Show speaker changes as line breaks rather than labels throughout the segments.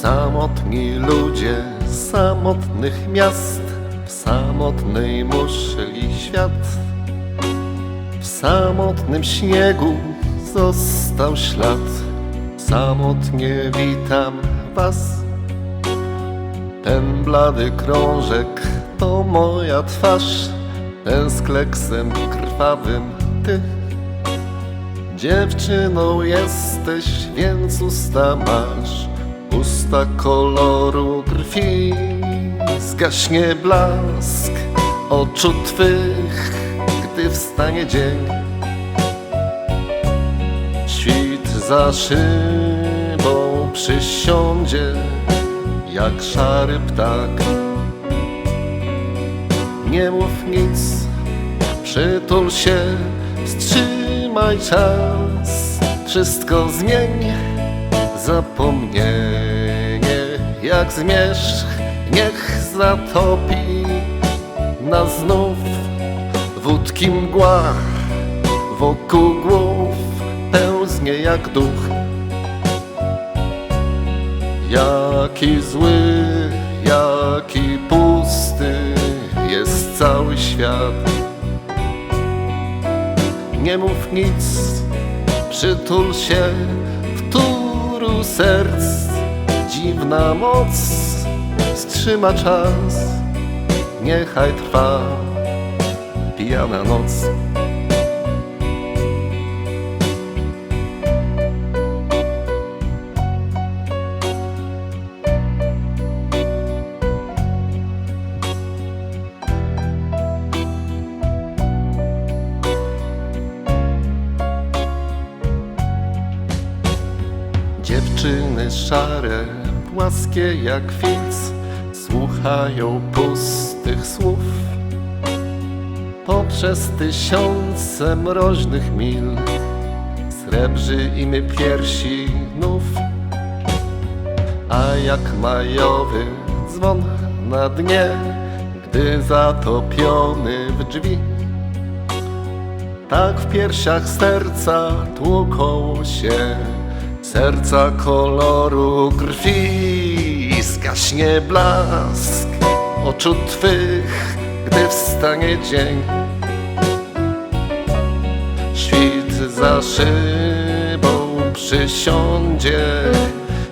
Samotni ludzie z samotnych miast, w samotnej muszli świat. W samotnym śniegu został ślad, samotnie witam was. Ten blady krążek to moja twarz, ten z kleksem krwawym ty. Dziewczyną jesteś, więc usta masz, usta koloru krwi. Zgaśnie blask oczu twych, gdy wstanie dzień. Świt za szybą przysiądzie, jak szary ptak. Nie mów nic, przytul się, wstrzymaj czas. Wszystko zmień, zapomnienie jak zmierzch, niech zatopi nas znów wódki mgła. Wokół głów pełznie jak duch. Jaki zły, jaki pusty jest cały świat. Nie mów nic, przytul się serc. Dziwna moc wstrzyma czas, niechaj trwa pijana noc. Dziewczyny szare, płaskie jak filc, słuchają pustych słów. Poprzez tysiące mroźnych mil srebrzy im piersi nów. A jak majowy dzwon na dnie, gdy zatopiony w drzwi. Tak w piersiach serca tłuką się serca koloru krwi. Zgaśnie blask oczu twych, gdy wstanie dzień. Świt za szybą przysiądzie,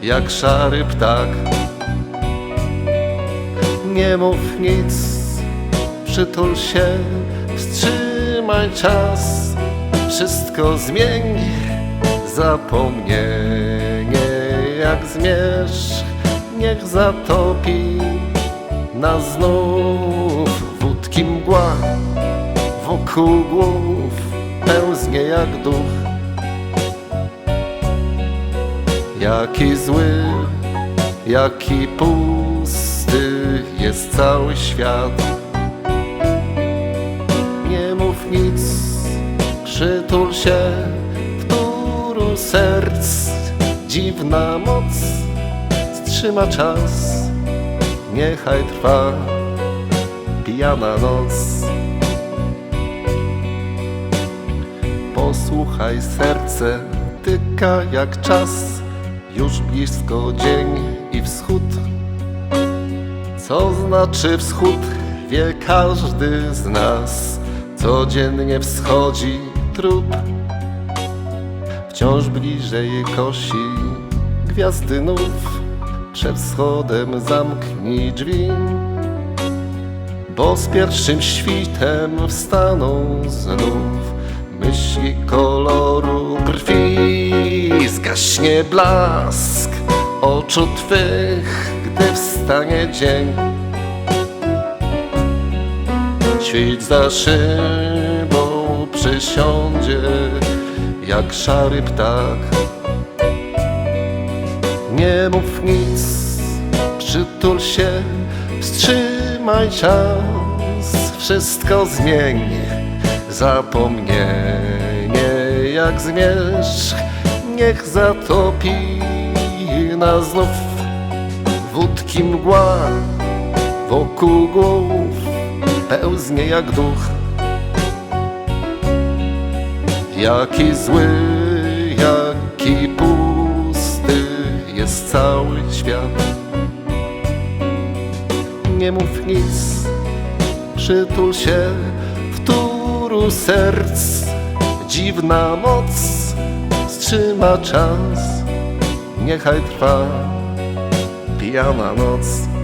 jak szary ptak. Nie mów nic, przytul się, wstrzymaj czas, wszystko zmień, zapomnienie jak zmierzch, niech zatopi nas znów wódki mgła, wokół głów pełznie jak duch. Jaki zły, jaki pusty jest cały świat. Nie mów nic, przytul się serc. Dziwna moc wstrzyma czas, niechaj trwa pijana noc. Posłuchaj, serce tyka jak czas, już blisko dzień i wschód. Co znaczy wschód, wie każdy z nas. Codziennie wschodzi trup, wciąż bliżej kosi gwiazdy nów. Przed wschodem zamknij drzwi, bo z pierwszym świtem wstaną znów myśli koloru krwi. Zgaśnie blask oczu twych, gdy wstanie dzień. Świt za szybą przysiądzie, jak szary ptak. Nie mów nic, przytul się, wstrzymaj czas, wszystko zmień, zapomnienie jak zmierzch, niech zatopi nas znów wódki mgła, wokół głów pełznie jak duch. Jaki zły, jaki pusty jest cały świat. Nie mów nic, przytul się, wtóru serc. Dziwna moc strzyma czas, niechaj trwa pijana noc.